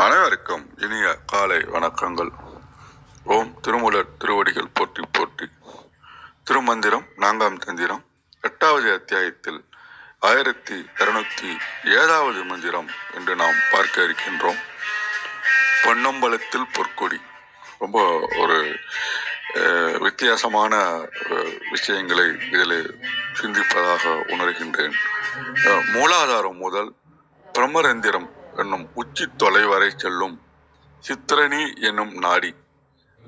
அனைவருக்கும் இனிய காலை வணக்கங்கள். ஓம் திருமூலர் திருவடிகள் போற்றி போற்றி. திருமந்திரம் நான்காம் தந்திரம் எட்டாவது அத்தியாயத்தில் ஆயிரத்தி இருநூத்தி ஏழாவது மந்திரம் என்று நாம் பார்க்க இருக்கின்றோம். பொன்னம்பலத்தில் பொற்கொடி. ரொம்ப ஒரு வித்தியாசமான விஷயங்களை இதில் சிந்திப்பதாக உணர்கின்றேன். மூலாதாரம் முதல் பிரம்மரந்திரம் என்னும் உச்சி தொலை வரை செல்லும் சித்திரணி என்னும் நாடி.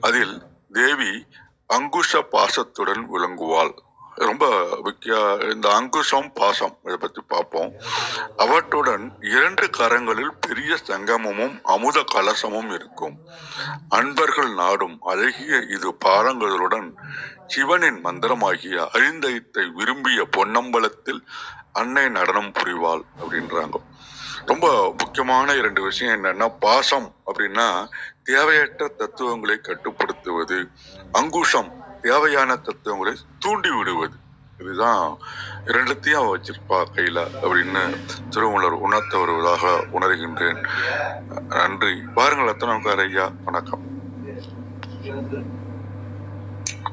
அதில் தேவி அங்குஷ பாசத்துடன் விளங்குவாள். ரொம்ப முக்கிய இந்த அங்குஷம் பாசம் இதை பற்றி பார்ப்போம். அவற்றுடன் இரண்டு கரங்களில் பெரிய சங்கமமும் அமுத கலசமும் இருக்கும். அன்பர்கள் நாடும் அழகிய இது பாரங்களுடன் சிவனின் மந்திரமாகிய ஐந்தயத்தை விரும்பிய பொன்னம்பலத்தில் அன்னை நடனம் புரிவாள் அப்படின்றாங்க. ரொம்ப முக்கியமான இரண்டு விஷயம் என்னன்னா பாசம் அப்படின்னா தேவையற்ற தத்துவங்களை கட்டுப்படுத்துவது. அங்குஷம் தேவையான தத்துவங்களை தூண்டி விடுவது இதுதான் இரண்டுத்தையும் வச்சிருப்பா கையில அப்படின்னு திருவள்ளுவர் உணர்த்த வருவதாக உணர்கின்றேன். நன்றி. பாருங்கள் அத்தனம்கார் ஐயா வணக்கம்.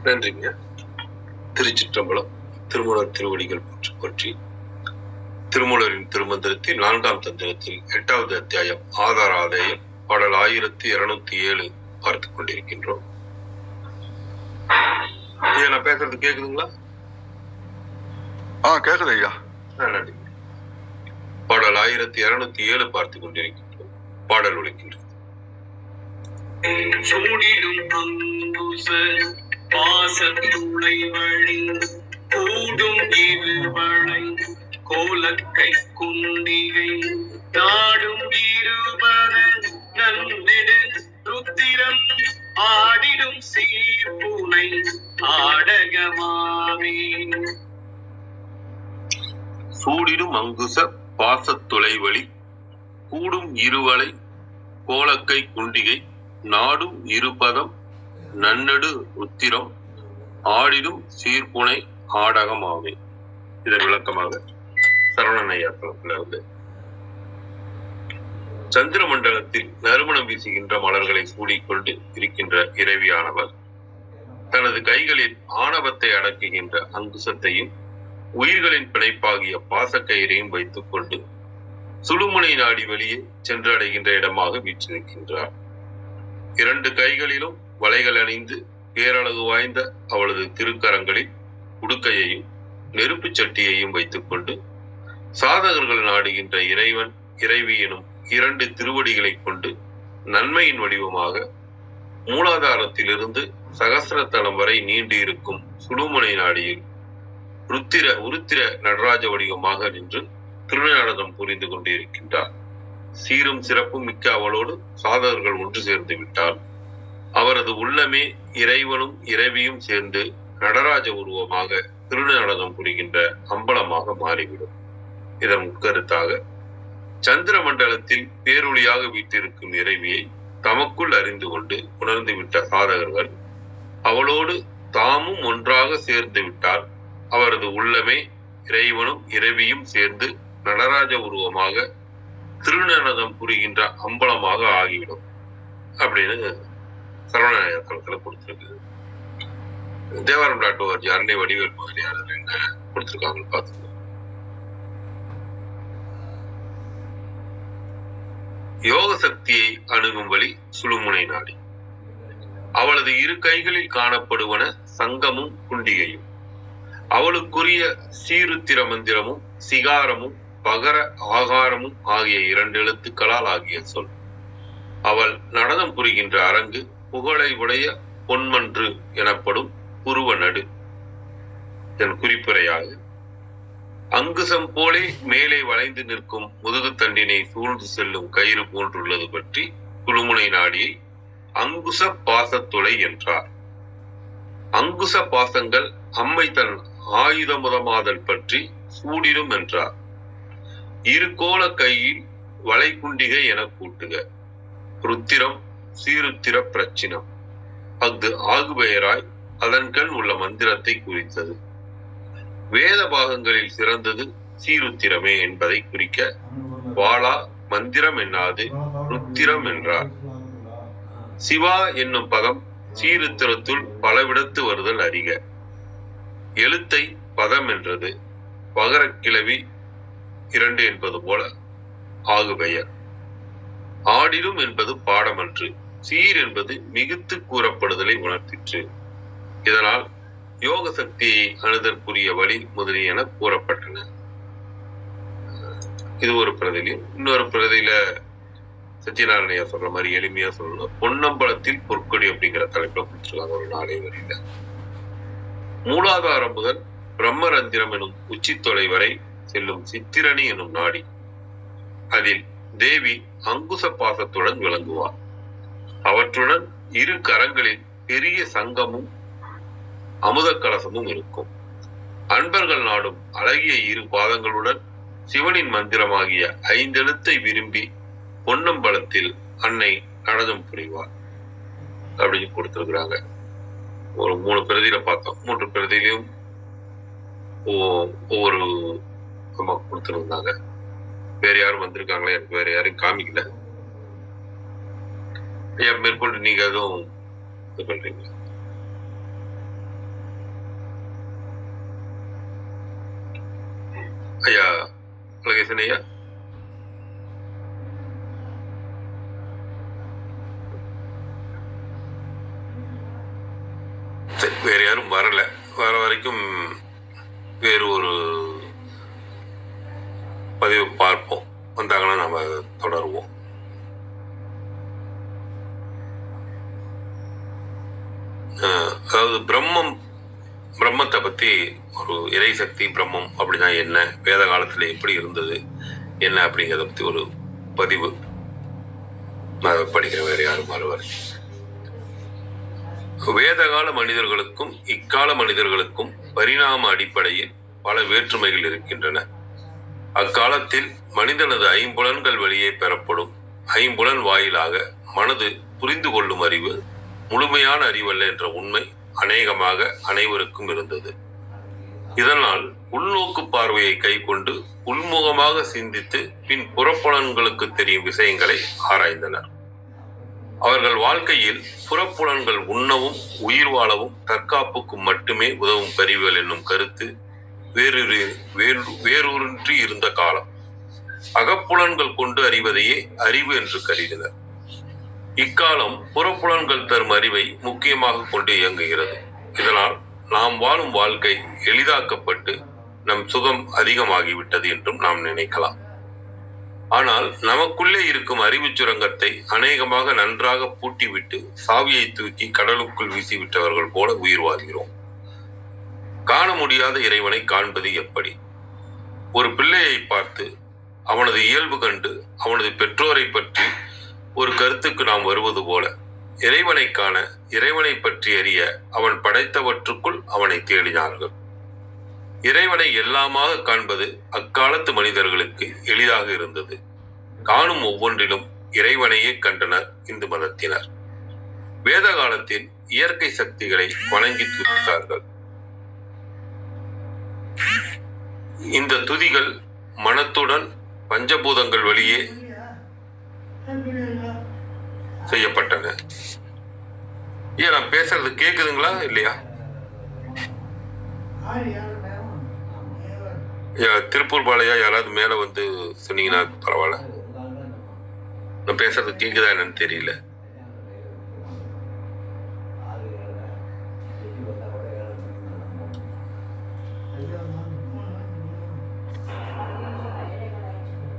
நன்றிங்க. திருச்சிற்றம்பலம் திருமண திருவடிகள் போற்றி போற்றி. திருமூலரின் திருமந்திரத்தில் நான்காம் தந்திரத்தில் எட்டாவது அத்தியாயம் ஆதார ஆதாயம் பாடல் ஆயிரத்தி இருநூத்தி ஏழு பார்த்து கொண்டிருக்கின்றோம். ஐயா நான் பேசுறது கேக்குதுங்களா? ஆ கேக்குது ஐயா. நன்றி. பாடல் ஆயிரத்தி இருநூத்தி ஏழு பார்த்து கொண்டிருக்கின்றோம். பாடல் ஒழிக்கின்றது சூடிடும் அங்குச பாசத்துளை வழி கூடும் இருவளை கோலக்கை குண்டிகை நாடும் இருவர நன்னெடு ருத்திரம் ஆடிடும் சீர்பூனை ஆடகமாவே சூடிடும் அங்குச பாசத்துளை வழி கூடும் இருவளை கோலக்கை குண்டிகை நாடும் இருபதம் நன்னடு உத்திரம் ஆடிடும் சீர்புனை ஆடகமாவே இதன் விளக்கமாக. சரவணனையா தளத்துல இருந்து சந்திர மண்டலத்தில் நறுமணம் வீசுகின்ற மலர்களை சூடிக்கொண்டு இருக்கின்ற இறைவியானவர் தனது கைகளில் ஆணவத்தை அடக்குகின்ற அங்குசத்தையும் உயிர்களின் பிணைப்பாகிய பாசக்கயிறையும் வைத்துக் கொண்டு சுழுமுனை நாடி வெளியே சென்றடைகின்ற இடமாக வீற்றிருக்கின்றார். இரண்டு கைகளிலும் வலைகள் அணிந்து பேரழகு வாய்ந்த அவளது திருக்கரங்களில் உடுக்கையையும் நெருப்புச் சட்டியையும் வைத்துக் கொண்டு சாதகர்கள் நாடுகின்ற இறைவன் இறைவி எனும் இரண்டு திருவடிகளைக் கொண்டு நன்மையின் வடிவமாக மூலாதாரத்திலிருந்து சகசிரத்தலம் வரை நீண்டு இருக்கும் சுழுமுனை நாடியில் ருத்திர உருத்திர நடராஜ வடிவமாக நின்று திருநாடகம் புரிந்து கொண்டிருக்கின்றார். சீரும் சிறப்பும் மிக்க அவளோடு சாதகர்கள் ஒன்று சேர்ந்து விட்டார். அவரது உள்ளமே இறைவனும் இறைவியும் சேர்ந்து நடராஜ உருவமாக திருநாடகம் புரிகின்ற அம்பலமாக மாறிவிடும். இதன் உட்கருத்தாக சந்திர மண்டலத்தில் பேரொழியாக வீட்டிருக்கும் இறைவியை தமக்குள் அறிந்து கொண்டு உணர்ந்து விட்ட சாதகர்கள் அவளோடு தாமும் ஒன்றாக சேர்ந்து விட்டால் அவரது உள்ளமே இறைவனும் இறைவியும் சேர்ந்து நடராஜ உருவமாக திருநடனம் புரிகின்ற அம்பலமாக ஆகிவிடும் அப்படின்னு சரவணத்துல கொடுத்திருக்கு தேவாரம் டாட் ஓஆர்ஜி அரணை வடிவேல் முதலியாளர் என்ன கொடுத்திருக்காங்க பார்த்துக்கோங்க. யோக சக்தியை அணுகும் வழி சுழுமுனை நாடி. அவளது இரு கைகளில் காணப்படுவன சங்கமும் குண்டிகையும். அவளுக்குரிய சீருத்திர மந்திரமும் சிகாரமும் பகர ஆகாரமும் ஆகிய இரண்டு எழுத்துக்களால் ஆகிய சொல். அவள் நடனம் புரிகின்ற அரங்கு புகழை உடைய பொன்மன்று எனப்படும் புருவ நடு. இதன் குறிப்புரையாக அங்குசம் போலே மேலே வளைந்து நிற்கும் முதுகுத்தண்டினை சூழ்ந்து செல்லும் கயிறு போன்றுள்ளது பற்றி குழுமுனை நாடியை அங்குச பாசத்துளை என்றார். அங்குச பாசங்கள் அம்மை தன் ஆயுதமுதமாதல் பற்றி சூடிடும் என்றார். இருகோள கையில் வளைகுண்டிகை என கூட்டுக. ருத்திரம் சீருத்திர பிரச்சினம். அஃது ஆகுபெயராய் அதன்கண் உள்ள மந்திரத்தை குறித்தது. வேத பாகங்களில் சிறந்தது சீருத்திரமே என்பதை குறிக்க வாளா மந்திரம் என்னாது? ருத்திரம் என்றார். சிவா என்னும் பதம் சீருத்திரத்துள் பலவிடத்து வருதல் அறிக. எழுத்தை பதம் என்றது. பகரக்கிழவி இரண்டு என்பது போல ஆகு பெயர் ஆடிலும் என்பது பாடமன்று. சீர் என்பது மிகுத்து கூறப்படுதலை உணர்த்திற்று. இதனால் யோக சக்தியை அணுதற்குரிய வழி முதலியன கூறப்பட்டன. இது ஒரு பிரதிலையும் இன்னொரு பிரதியில சத்யநாராயணையா சொல்ற மாதிரி எளிமையா சொல்லணும். பொன்னம்பலத்தில் பொற்கொடி அப்படிங்கிற தலைப்புல கொடுத்துருக்காங்க ஒரு நாளை வரையில. மூலாதாரம் முதல் பிரம்மரந்திரம் எனும் உச்சித்தொலை வரை செல்லும் சித்திரணி எனும் நாடி. அதில் தேவி அங்குச பாசத்துடன் விளங்குவார் அவற்றுடன் இரு கரங்களில் பெரிய சங்கமும் அமுத கலசமும் இருக்கும். அன்பர்கள் நாடும் அழகிய இரு பாதங்களுடன் சிவனின் மந்திரமாகிய ஐந்தெழுத்தை விரும்பி பொன்னம்பலத்தில் அன்னை நடனம் புரிவார் அப்படின்னு கொடுத்திருக்கிறாங்க. ஒரு மூணு பிரதியில பார்த்தோம். மூன்று பிரதியிலையும் ஒ- ஒவ்வொரு அம்மா கொடுத்துருந்தாங்க. வேற யாரும் வந்திருக்காங்களே? எனக்கு வேற யாரையும் காமிக்கல. மேற்கொண்டு நீங்க எதுவும் இது பண்றீங்களா? ஐயா லகேசன் ஐயா சரி, எப்படி இருந்தது? என்ன அப்படிங்கிறத பற்றி ஒரு பதிவு. நான் படிக்கிற வேறு யாரும் வருவார் வேதகால மனிதர்களுக்கும் இக்கால மனிதர்களுக்கும் பரிணாம அடிப்படையில் பல வேற்றுமைகள் இருக்கின்றன. அக்காலத்தில் மனிதனது ஐம்புலன்கள் வழியே பெறப்படும். ஐம்புலன் வாயிலாக மனது புரிந்து கொள்ளும் அறிவு முழுமையான அறிவல்ல என்ற உண்மை அநேகமாக அனைவருக்கும் இருந்தது. இதனால் உள்நோக்கு பார்வையை கைக்கொண்டு உள்முகமாக சிந்தித்து பின் புறப்புலன்களுக்கு தெரியும் விஷயங்களை ஆராய்ந்தனர். அவர்கள் வாழ்க்கையில் புறப்புலன்கள் உண்ணவும் உயிர் வாழவும் தற்காப்புக்கும் மட்டுமே உதவும் கருவிகள் என்னும் கருத்து வேறொரு வேறு வேரூரின்றி இருந்த காலம். அகப்புலன்கள் கொண்டு அறிவதையே அறிவு என்று கருதினர். இக்காலம் புறப்புலன்கள் தரும் அறிவை முக்கியமாக கொண்டு இயங்குகிறது. இதனால் நாம் வாழும் வாழ்க்கை எளிதாக்கப்பட்டு நம் சுகம் அதிகமாகிவிட்டது என்றும் நாம் நினைக்கலாம். ஆனால் நமக்குள்ளே இருக்கும் அறிவுச் சுரங்கத்தை அநேகமாக நன்றாக பூட்டிவிட்டு சாவியை தூக்கி கடலுக்குள் வீசிவிட்டவர்கள் போல உயிர் வாழ்கிறோம். காண முடியாத இறைவனை காண்பது எப்படி? ஒரு பிள்ளையை பார்த்து அவனது இயல்பு கண்டு அவனது பெற்றோரை பற்றி ஒரு கருத்துக்கு நாம் வருவது போல இறைவனை காண இறைவனை பற்றி அறிய அவன் படைத்தவற்றுக்குள் அவனை தேடினார்கள். இறைவனை எல்லாமாக காண்பது அக்காலத்து மனிதர்களுக்கு எளிதாக இருந்தது. காணும் ஒவ்வொன்றிலும் இறைவனையே கண்டனர் இந்து மதத்தினர். வேத காலத்தில் இயற்கை சக்திகளை வணங்கி துதித்தார்கள். இந்த துதிகள் மனத்துடன் பஞ்சபூதங்கள் வழியே செய்யப்பட்டன. ஏன் நான் பேசுறது கேக்குதுங்களா இல்லையா? திருப்பூர் பாளையா யாராவது மேல வந்து சொன்னீங்கன்னா பரவாயில்ல. நான் பேசுறது கேக்குதா என்னன்னு தெரியல.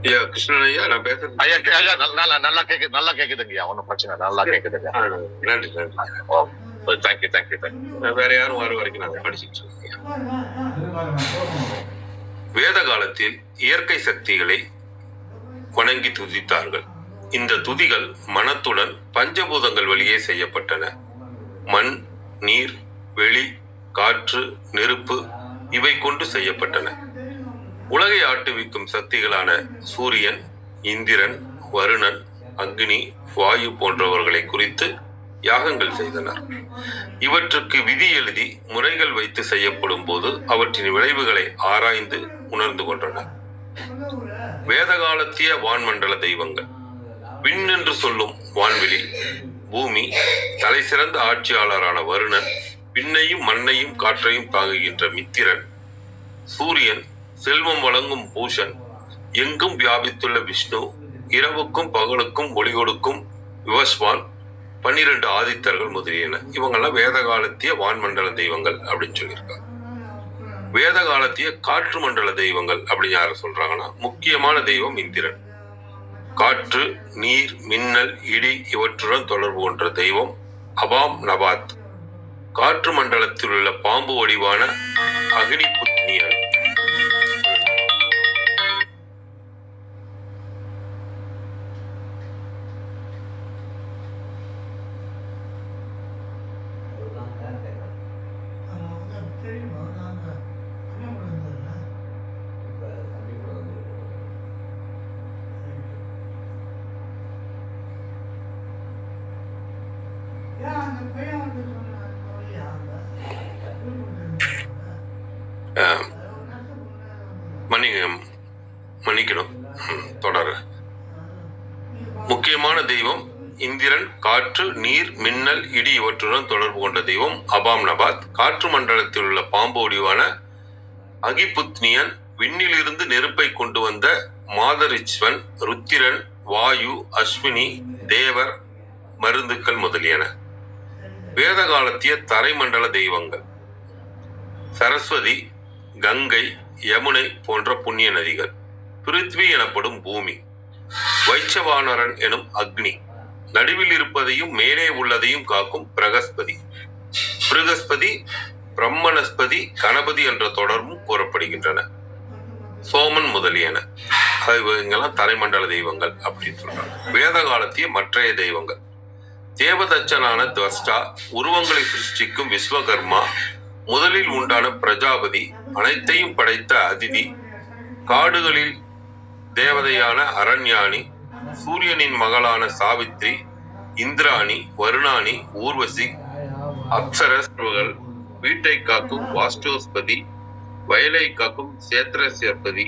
ஐயா கிருஷ்ணன் ஐயா நான் பேசுறது ஐயா கே- ஐயா நல்ல- நல்லா நல்லா கேக்குது நல்லா கேக்குதுங்கய்யா ஒன்றும் பிரச்சனை. நல்லா கேக்குதுங்க. நன்றி நன்றி. ஓ தேங்க்யூ தேங்க்யூ தேங்க்யூ வேற யாரும் வர வரைக்கும் நான் படிச்சுட்டு இருக்கேன். வேத காலத்தில் இயற்கை சக்திகளை வணங்கி துதித்தார்கள். இந்த துதிகள் மனத்துடன் பஞ்சபூதங்கள் வழியே செய்யப்பட்டன. மண் நீர் வெளி காற்று நெருப்பு இவை கொண்டு செய்யப்பட்டன. உலகை ஆட்டுவிக்கும் சக்திகளான சூரியன் இந்திரன் வருணன் அக்னி வாயு போன்றவர்களை குறித்து யாகங்கள் செய்தனர் இவற்றுக்கு விதி எழுதி முறைகள் வைத்து செய்யப்படும் போது அவற்றின் விளைவுகளை ஆராய்ந்து உணர்ந்து கொண்டனர். வேதகாலத்திய வான்மண்டல தெய்வங்கள். விண் என்று சொல்லும் வான்வெளி பூமி தலை சிறந்த ஆட்சியாளரான வருணன் விண்ணையும் மண்ணையும் காற்றையும் தாங்குகின்ற மித்திரன் சூரியன் செல்வம் வழங்கும் பூஷன் எங்கும் வியாபித்துள்ள விஷ்ணு இரவுக்கும் பகலுக்கும் ஒளி கொடுக்கும் விவஸ்வான் பன்னிரண்டு ஆதித்தர்கள் முதலியன. இவங்கெல்லாம் வேத காலத்திய வான்மண்டல தெய்வங்கள் அப்படின்னு சொல்லியிருக்காங்க. வேத காலத்திய காற்று மண்டல தெய்வங்கள் அப்படின்னு யார சொல்றாங்கன்னா முக்கியமான தெய்வம் இந்திரன். காற்று நீர் மின்னல் இடி இவற்றுடன் தொடர்பு கொண்ட தெய்வம் அபாம் நபாத். காற்று மண்டலத்தில் உள்ள பாம்பு வடிவான அக்னி புத்னியன் காற்று நீர் மின்னல் இடி இவற்றுடன் தொடர்பு கொண்ட தெய்வம் அபாம் நபாத். காற்று மண்டலத்தில் உள்ள பாம்பு வடிவான அகிபுத்னியன் விண்ணிலிருந்து நெருப்பை கொண்டு வந்த மாதரிச்வன் ருத்திரன் வாயு அஸ்வினி தேவர் மருந்துக்கள் முதலியன. வேத காலத்திய தரைமண்டல தெய்வங்கள். சரஸ்வதி கங்கை யமுனை போன்ற புண்ணிய நதிகள். பிருத்வி எனப்படும் பூமி. வைச்சவானரன் எனும் அக்னி. நடுவில் இருப்பதையும் மேலே உள்ளதையும் காக்கும் பிரகஸ்பதி. பிருகஸ்பதி பிரம்மணஸ்பதி கணபதி என்ற தொடர்பும் கூறப்படுகின்றன. சோமன் முதலியன. அது இவங்கெல்லாம் தரைமண்டல தெய்வங்கள் அப்படின்னு சொல்றாங்க. வேத காலத்திய மற்றைய தெய்வங்கள். தேவதச்சனான துவஸ்டா உருவங்களை சிருஷ்டிக்கும் விஸ்வகர்மா முதலில் உண்டான பிரஜாபதி அனைத்தையும் படைத்த அதிதி காடுகளில் தேவதையான அரண்யாணி சூரியனின் மகளான சாவித்ரி இந்திராணி வருணாணி ஊர்வசி அப்சரஸ்வர்கள் வீட்டை காக்கும் வாஸ்டோஸ்பதி வயலை காக்கும் சேத்திரசேர்பதி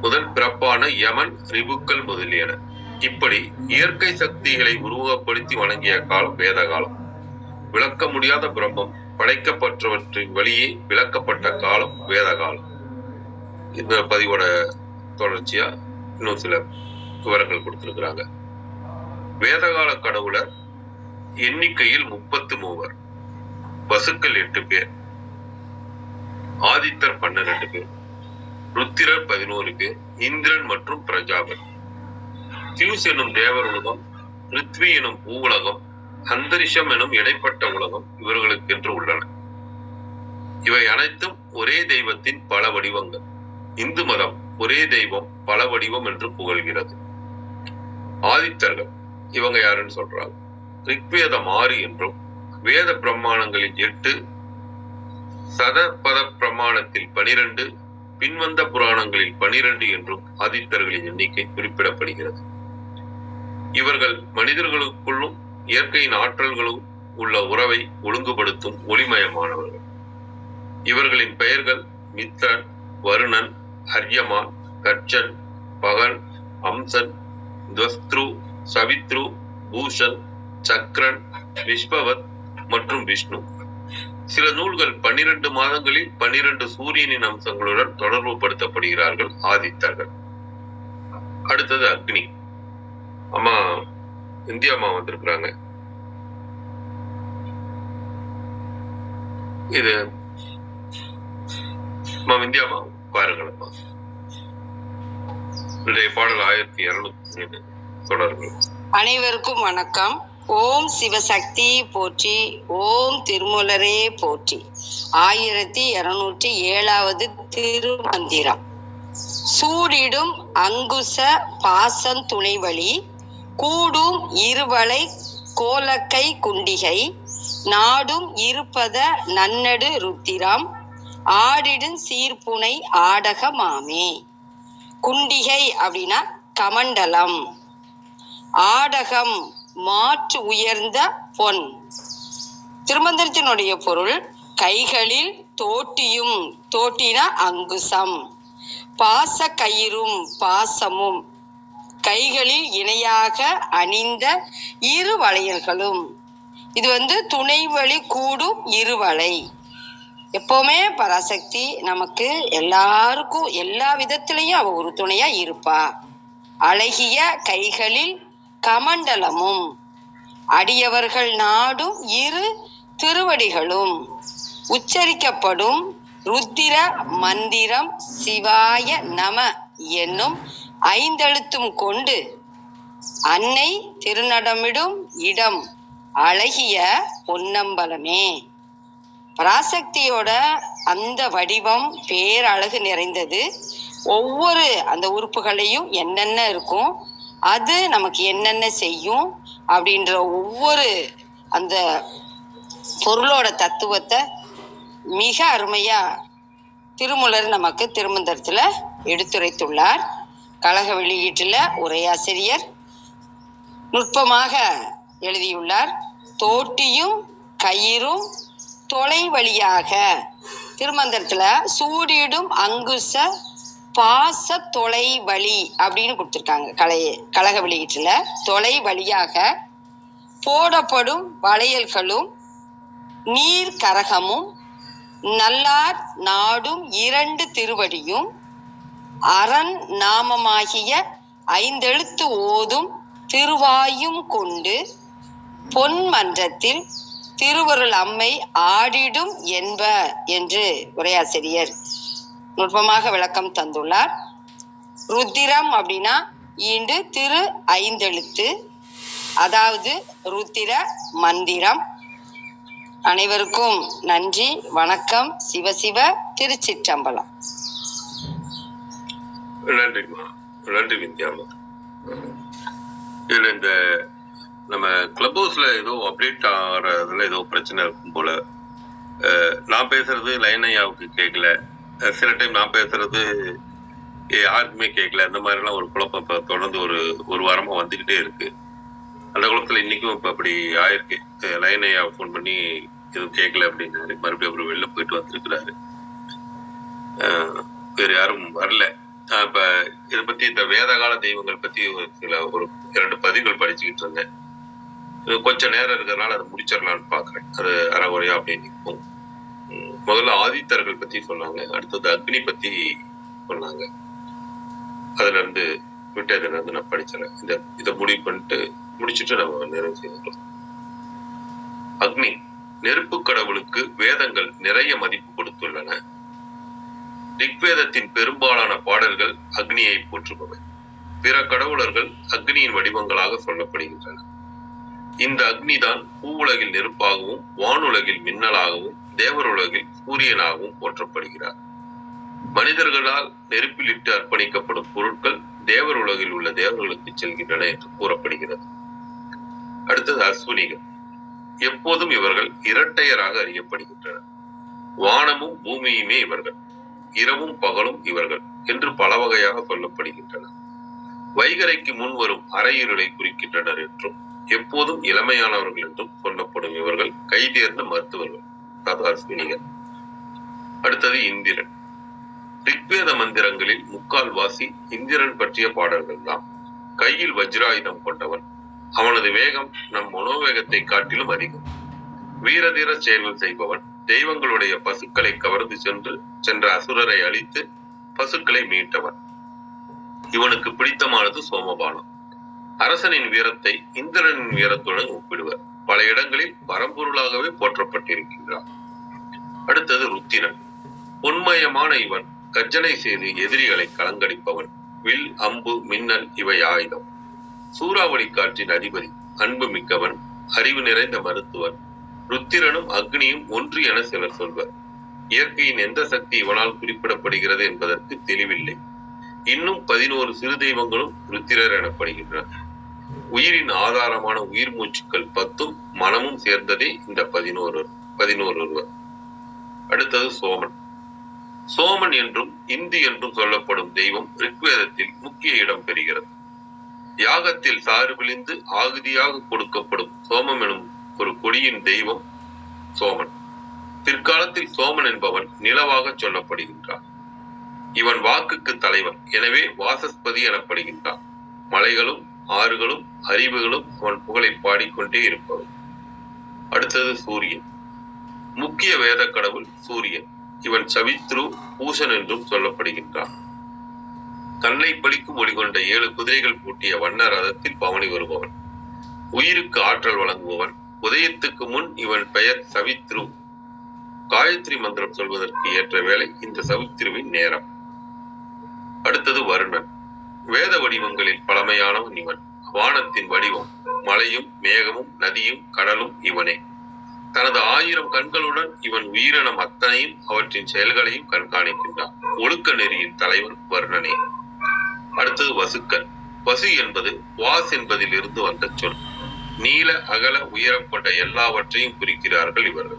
முதல் பிறப்பான யமன் ரிபுக்கள் முதலியன. இப்படி இயற்கை சக்திகளை உருவகப்படுத்தி வணங்கிய காலம் வேத காலம் விளக்க முடியாத பிரம்மம் படைக்கப்பட்டவற்றின் வழியே விளக்கப்பட்ட காலம் வேத காலம் இந்த பதிவோட தொடர்ச்சியா இன்னும் சில விவரங்கள் கொடுத்திருக்கிறாங்க. வேதகால கடவுளர் எண்ணிக்கையில் முப்பத்து மூவர். பசுக்கள் எட்டு பேர். ஆதித்தர் பன்னிரண்டு பேர். ருத்திரர் பதினோரு பேர். இந்திரன் மற்றும் பிரஜாபதி. தியூஸ் எனும் தேவர் உலகம் ரித்வி எனும் பூவுலகம் அந்தரிஷம் எனும் இடைப்பட்ட உலகம் இவர்களுக்கென்று உள்ளன. இவை அனைத்தும் ஒரே தெய்வத்தின் பல வடிவங்கள். இந்து மதம் ஒரே தெய்வம் பல வடிவம் என்று புகழ்கிறது. ஆதித்தர்கள் இவங்க யாருன்னு சொல்றாங்க. ரிக்வேதம் ஆறு என்றும் வேத பிரமாணங்களில் எட்டு சதபத பிரமாணத்தில் பனிரெண்டு பின்வந்த புராணங்களில் பனிரெண்டு என்றும் ஆதித்தர்களின் எண்ணிக்கை குறிப்பிடப்படுகிறது. இவர்கள் மனிதர்களுக்குள்ளும் இயற்கையின் ஆற்றல்களும் உள்ள உறவை ஒழுங்குபடுத்தும் ஒளிமயமானவர்கள். இவர்களின் பெயர்கள் மித்ரன் வருணன் ஹர்யமான் கர்ச்சன் பகன் அம்சன் துவஸ்த்ரு சவித்ரு பூஷன் சக்ரன் விஸ்வவத் மற்றும் விஷ்ணு. சில நூல்கள் பன்னிரண்டு மாதங்களில் பன்னிரண்டு சூரியனின் அம்சங்களுடன் தொடர்பு படுத்தப்படுகிறார்கள் ஆதித்தர்கள். அடுத்தது அக்னி. அம்மா இந்தியா அம்மா வந்திருக்கிறாங்க. இது அம்மா இந்தியாமா பாருங்களம்மா இன்றைய பாடல் ஆயிரத்தி இருநூத்தி தொடர்கள் அனைவருக்கும் வணக்கம். ஓம் சிவசக்தி போற்றி ஓம் திருமூலரே போற்றி. ஆயிரத்தி இருநூற்றி ஏழாவது திருமந்திரம். சூடிடும் அங்குச பாசம் துணைவழி கூடும் இருவளை கோலக்கை குண்டிகை நாடும் இருப்பத நன்னடு ருத்திரம் ஆடிடும் சீர்புனை ஆடகமாமே குண்டிகை அப்படின்னா கமண்டலம். ஆடகம் மாற்று உயர்ந்த பொன். திருமந்திரத்தினுடைய பொருள் கைகளில் தோட்டியும் தோட்டினா அங்குசம். பாச கயிறும் பாசமும். கைகளில் இணையாக அணிந்த இரு வளையல்களும். இது வந்து துணை வழி கூடும் இருவளை எப்பவுமே பராசக்தி நமக்கு எல்லாருக்கும் எல்லா விதத்திலையும் அவ ஒரு துணையா இருப்பா. அழகிய கைகளில் கமண்டலமும் அடியவர்கள் நாடும் இரு திருவடிகளும் உச்சரிக்கப்படும் ருத்திர மந்திரம் சிவாய நம என்னும் ஐந்தெழுத்தும் கொண்டு அன்னை திருநடமிடும் இடம் அழகிய பொன்னம்பலமே. பராசக்தியோட அந்த வடிவம் பேரழகு நிறைந்தது. ஒவ்வொரு அந்த உறுப்புகளையும் என்னென்ன இருக்கும் அது நமக்கு என்னென்ன செய்யும் அப்படின்ற ஒவ்வொரு அந்த பொருளோட தத்துவத்தை மிக அருமையா திருமுலர் நமக்கு திருமந்தரத்துல எடுத்துரைத்துள்ளார். கழக வெளியீட்டுல உரையாசிரியர் நுட்பமாக எழுதியுள்ளார். தோட்டியும் கயிறும் தொலை வழியாக திருமந்திரத்துல சூடிடும் அங்குச பாச தொலை வழி அப்படின்னு கொடுத்துருக்காங்க கலைய கழக வெளியீட்டுல. தொலை வழியாக போடப்படும் வளையல்களும் நீர் கரகமும் நல்லார் நாடும் இரண்டு திருவடியும் அரண் நாமமாகிய ஐந்தெழுத்து ஓதும் திருவாயும் கொண்டு பொன் மன்றத்தில் திருவருள் அம்மை ஆடிடும் என்ப என்று உரையாசிரியர் நுட்பமாக விளக்கம் தந்துள்ளார். ருத்திரம் அப்படின்னா ஈண்டு திரு ஐந்தெழுத்து அதாவது ருத்திர மந்திரம். அனைவருக்கும் நன்றி வணக்கம். சிவசிவ திருச்சிற்றம்பலம். நன்றி நன்றி வித்யாமா இதுல இந்த நம்ம கிளப் ஹவுஸ்ல ஏதோ அப்டேட் ஆகிறதுல ஏதோ பிரச்சனை இருக்கும் போல. நான் பேசுறது லைனையாவுக்கு கேட்கல சில டைம் நான் பேசுறது யாருக்குமே கேட்கல அந்த மாதிரிலாம் ஒரு குழப்பம் இப்போ தொடர்ந்து ஒரு ஒரு வாரமாக வந்துக்கிட்டே இருக்கு. அந்த குழப்பத்துல இன்னைக்கும் இப்போ அப்படி ஆயிருக்கு. லைன் லைனையா ஃபோன் பண்ணி எதுவும் கேட்கல அப்படின்னு மறுபடியும் அவர் வெளில போயிட்டு வந்திருக்கிறாரு. வேறு யாரும் வரல. இப்போ இதை பற்றி இந்த இந்த வேதகால தெய்வங்கள் பற்றி ஒரு சில ஒரு இரண்டு பதிவுகள் படிச்சுக்கிட்டு இருந்தேன். கொஞ்சம் நேரம் இருக்கிறதுனால அதை முடிச்சிடலாம்னு பாக்குறேன் அது அறகுறையா அப்படியே நிற்கும். முதல்ல ஆதித்தர்கள் பத்தி சொன்னாங்க அடுத்தது அக்னி பத்தி சொன்னாங்க. அதுல இருந்து விட்டதுல இருந்து நான் படிச்சிடறேன் இந்த இதை முடிவு பண்ணிட்டு முடிச்சுட்டு நம்ம நிறைவு செய்துக்கலாம். அக்னி நெருப்பு கடவுளுக்கு வேதங்கள் நிறைய மதிப்பு கொடுத்துள்ளன. ரிக்வேதத்தின் பெரும்பாலான பாடல்கள் அக்னியை போற்றுபவை. பிற கடவுளர்கள் அக்னியின் வடிவங்களாக சொல்லப்படுகின்றன. இந்த அக்னி தான் பூவுலகில் நெருப்பாகவும் வானுலகில் மின்னலாகவும் தேவருலகில் சூரியனாகவும் போற்றப்படுகிறார். மனிதர்களால் நெருப்பிலிட்டு அர்ப்பணிக்கப்படும் பொருட்கள் தேவர் உலகில் உள்ள தேவர்களுக்கு செல்கின்றன என்று கூறப்படுகிறது. அடுத்தது அஸ்வினிகள். எப்போதும் இவர்கள் இரட்டையராக அறியப்படுகின்றனர். வானமும் பூமியுமே இவர்கள். இரவும் பகலும் இவர்கள் என்று பல வகையாக சொல்லப்படுகின்றன. வைகரைக்கு முன் வரும் அரையிருளை குறிக்கின்றனர் என்றும் எப்போதும் இளமையானவர்கள் என்றும் கொல்லப்படும் இவர்கள் கைதேர்ந்த மருத்துவர்கள். அதாவது அடுத்தது இந்திரன். ரிக்வேத மந்திரங்களில் முக்கால் வாசி இந்திரன் பற்றிய பாடல்கள் தான். கையில் வஜ்ராயுதம் கொண்டவன். அவனது வேகம் நம் மனோவேகத்தை காட்டிலும் அதிகம். வீரதீர செயல்கள் செய்பவன். தெய்வங்களுடைய பசுக்களை கவர்ந்து சென்று சென்ற அசுரரை அழித்து பசுக்களை மீட்டவன். இவனுக்கு பிடித்தமானது சோமபானம். அரசனின் வீரத்தை இந்திரனின் வீரத்துடன் ஒப்பிடுவர். பல இடங்களில் பரம்பொருளாகவே போற்றப்பட்டிருக்கின்றார். அடுத்தது ருத்திரன். உண்மயமான இவன் கர்ஜனை செய்து எதிரிகளை கலங்கடிப்பவன் வில் அம்பு மின்னல் இவை ஆயுதம். சூறாவளி காற்றின் அதிபதி அன்பு மிக்கவன் அறிவு நிறைந்த மருத்துவன் ருத்திரனும் அக்னியும் ஒன்று என சிலர் சொல்வர். இயற்கையின் எந்த சக்தி இவனால் குறிப்பிடப்படுகிறது என்பதற்கு தெளிவில்லை. இன்னும் பதினோரு சிறு தெய்வங்களும் ருத்திரர் எனப்படுகின்றன உயிரின் ஆதாரமான உயிர் மூச்சுக்கள் பத்தும் மனமும் சேர்ந்ததே இந்த பதினோரு பதினோரு ஒருவர். அடுத்தது சோமன். சோமன் என்றும் இந்தி என்றும் சொல்லப்படும் தெய்வம் ரிக்வேதத்தில் முக்கிய இடம் பெறுகிறது. யாகத்தில் சாறு விழிந்து ஆகுதியாக கொடுக்கப்படும் சோமம் எனும் ஒரு கொடியின் தெய்வம் சோமன். பிற்காலத்தில் சோமன் என்பவன் நிலவாக சொல்லப்படுகின்றான். இவன் வாக்குக்கு தலைவன் எனவே வாசஸ்பதி எனப்படுகின்றான். மலைகளும் ஆறுகளும் அறிவுகளும் அவன் புகழை பாடிக்கொண்டே இருப்பவை அடுத்தது சூரியன். முக்கிய வேத கடவுள் சூரியன். இவன் சவித்ரு பூஷன் என்றும் சொல்லப்படுகின்றான். தன்னை பழிக்கும் ஒளி கொண்ட ஏழு குதிரைகள் பூட்டிய வண்ண ரதத்தில் பவனி வருபவன். உயிருக்கு ஆற்றல் வழங்குபவன். உதயத்துக்கு முன் இவன் பெயர் சவித்ரு. காயத்ரி மந்திரம் சொல்வதற்கு ஏற்ற வேலை இந்த சவித்ருவின் நேரம். அடுத்தது வருணன். வேத வடிவங்களில் பழமையானவன் இவன். வானத்தின் வடிவம் மலையும் மேகமும் நதியும் கடலும் இவனே. தனது ஆயிரம் கண்களுடன் இவன் உயிரினம் அத்தனையும் அவற்றின் செயல்களையும் கண்காணிக்கின்றான். ஒழுக்க நெறியின் தலைவன் வர்ணனே. அடுத்தது வசுக்கன். வசு என்பது வாஸ் என்பதில் இருந்து வந்த சொல். நீல அகல உயரம் கொண்ட எல்லாவற்றையும் குறிக்கிறார்கள் இவர்கள்.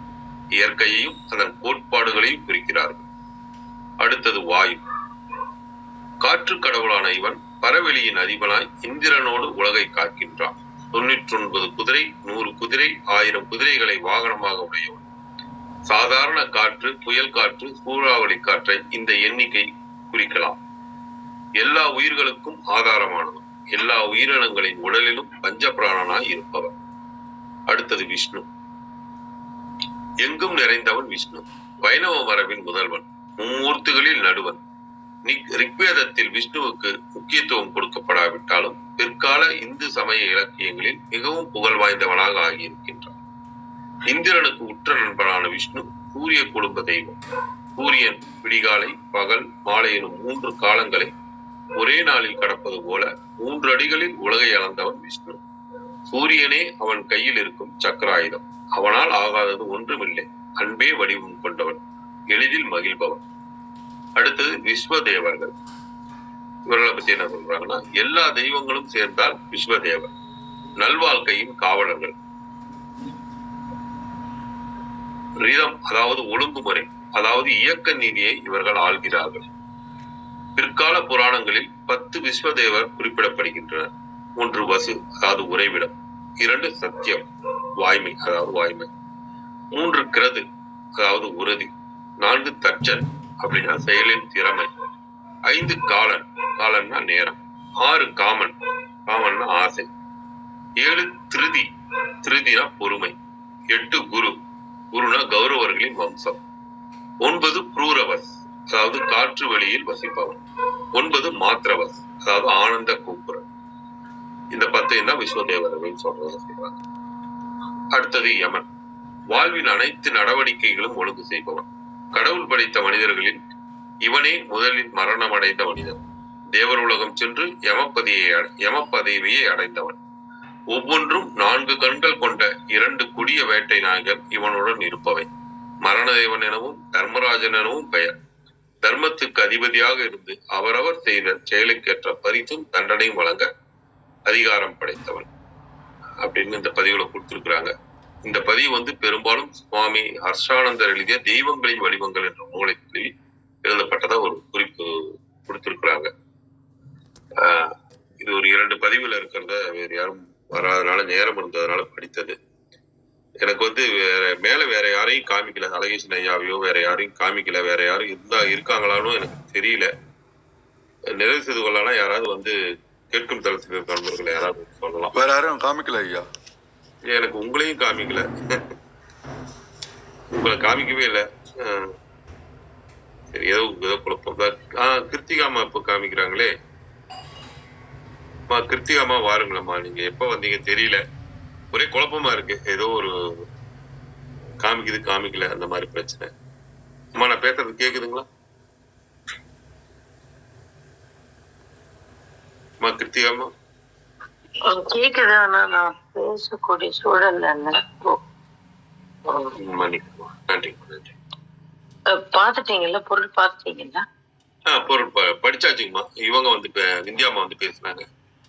இயற்கையையும் அதன் கோட்பாடுகளையும் குறிக்கிறார்கள். அடுத்தது வாயு. காற்று கடவுளான இவன் பரவெளியின் அதிபனாய் இந்திரனோடு உலகை காக்கின்றான். தொண்ணூற்றி ஒன்பது குதிரை நூறு குதிரை ஆயிரம் குதிரைகளை வாகனமாக உடையவன். சாதாரண காற்று புயல் காற்று சூறாவளி காற்றை இந்த எண்ணிக்கை குறிக்கலாம். எல்லா உயிர்களுக்கும் ஆதாரமானவன் எல்லா உயிரினங்களின் உடலிலும் பஞ்சபிராணனாய் இருப்பவர் அடுத்தது விஷ்ணு. எங்கும் நிறைந்தவன் விஷ்ணு. வைணவ மரபின் முதல்வன். மும்மூர்த்திகளில் நடுவன். ரிக்வேதத்தில் விஷ்ணுவுக்கு முக்கியத்துவம் கொடுக்கப்படாவிட்டாலும் பிற்கால இந்து சமய இலக்கியங்களில் மிகவும் புகழ் வாய்ந்தவனாக ஆகியிருக்கின்றார் இந்திரனுக்கு உற்ற நண்பனான விஷ்ணு சூரிய குடும்ப தெய்வம். சூரியன் விடிகாலை பகல் மாலை எனும் மூன்று காலங்களை ஒரே நாளில் கடப்பது போல மூன்று அடிகளில் உலகை அளந்தவன் விஷ்ணு. சூரியனே அவன் கையில் இருக்கும் சக்கராயுதம். அவனால் ஆகாதது ஒன்றுமில்லை. அன்பே வடிவம் கொண்டவன். எளிதில் மகிழ்பவன். அடுத்தது விஸ்வதேவர்கள். இவர்களை பத்தி என்ன சொல்றாங்கன்னா எல்லா தெய்வங்களும் சேர்ந்தால் விஸ்வதேவர். நல்வாழ்க்கையின் காவலர்கள். ரிதம் அதாவது ஒழுங்குமுறை அதாவது இயக்க நீதியை இவர்கள் ஆள்கிறார்கள். பிற்கால புராணங்களில் பத்து விஸ்வதேவர் குறிப்பிடப்படுகின்றனர். ஒன்று வசு அதாவது உறைவிடம். இரண்டு சத்தியம் வாய்மை அதாவது வாய்மை. மூன்று கிரது அதாவது உறுதி. நான்கு தச்சன் அப்படின்னா செயலின் திறமை. ஐந்து காலன். காலன்னா நேரம். ஆறு காமன். காமன்னா ஆசை. ஏழு திருதி. திருதினா பொறுமை. எட்டு குரு. குருனா கௌரவர்களின் வம்சம். ஒன்பது புரூரவஸ். அதாவது காற்று வழியில் வசிப்பவன் ஒன்பது மாத்திரவஸ். அதாவது ஆனந்த கூப்புரன் இந்த பத்தையும் தான் விஸ்வதேவர்கள் சொல்றத சொல்றாங்க அடுத்தது யமன். வாழ்வின் அனைத்து நடவடிக்கைகளும் ஒழுங்கு செய்பவன். கடவுள் படைத்த மனிதர்களில் இவனே முதலில் மரணம் அடைந்த மனிதன். தேவர் உலகம் சென்று யமப்பதியை அடை- யமபதவியை அடைந்தவன். ஒவ்வொன்றும் நான்கு கண்கள் கொண்ட இரண்டு கொடிய வேட்டை நாய்கள் இவனுடன் இருப்பவை. மரணதேவன் எனவும் தர்மராஜன் எனவும் பெயர். தர்மத்துக்கு அதிபதியாக இருந்து அவரவர் செய்த செயலுக்கேற்ற பரிசும் தண்டனையும் வழங்க அதிகாரம் படைத்தவன். அப்படின்னு இந்த பதிவுல கொடுத்திருக்கிறாங்க. இந்த பதிவு வந்து பெரும்பாலும் சுவாமி ஹர்ஷானந்தர் எழுதிய தெய்வங்களின் வடிவங்கள் என்ற நூலை எழுதி எழுதப்பட்டதா ஒரு குறிப்பு கொடுத்திருக்கிறாங்க. இது ஒரு இரண்டு பதிவுல இருக்கிறத வேற யாரும் வராதனால நேரம் இருந்ததுனால படித்தது. எனக்கு வந்து வேற மேல வேற யாரையும் காமிக்கல அழகேசன் ஐயாவையோ வேற யாரையும் காமிக்கல வேற யாரும் இருந்தா இருக்காங்களானும் எனக்கு தெரியல. நிறைவு செய்து கொள்ளலாம் யாராவது வந்து கேட்கும் தளத்தில் இருக்க நண்பர்கள் யாராவது சொல்லலாம். வேற யாரும் காமிக்கல ஐயா? எனக்கு உங்களையும் காமிக்கல. உங்களை காமிக்கவே இல்லை. சரி ஏதோ ஏதோ குழப்பம். தான் கிருத்திகாமா இப்போ காமிக்கிறாங்களே. அம்மா கிருத்திகாமா வாருங்களம்மா. நீங்க எப்ப வந்தீங்க தெரியல. ஒரே குழப்பமா இருக்கு. ஏதோ ஒரு காமிக்குது காமிக்கல. அந்த மாதிரி பிரச்சனை. அம்மா நான் பேசுறது கேக்குதுங்களா? அம்மா கிருத்திகாமா கேக்குது ஆனா நான் பேசக்கூடிய சூழல்ல பாத்துட்டீங்கல்ல பொருள் பாத்துட்டீங்களா ஆ பொருள் படிச்சாச்சுங்கம்மா. இவங்க வந்து இப்ப விந்தியாம்மா வந்து பேசுனாங்க.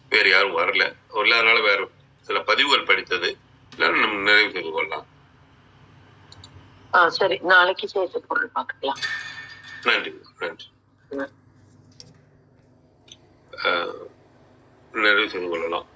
வேற யாரும் வரல. இல்லாதனால வேற சில பதிவுகள் படித்தது. நம்ம நிறைவு செய்து கொள்ளலாம். சரி. நாளைக்கு சேர்த்து பொருள் பாத்துக்கலாம். நன்றி நன்றி. நிறைவு செய்து கொள்ளலாம்.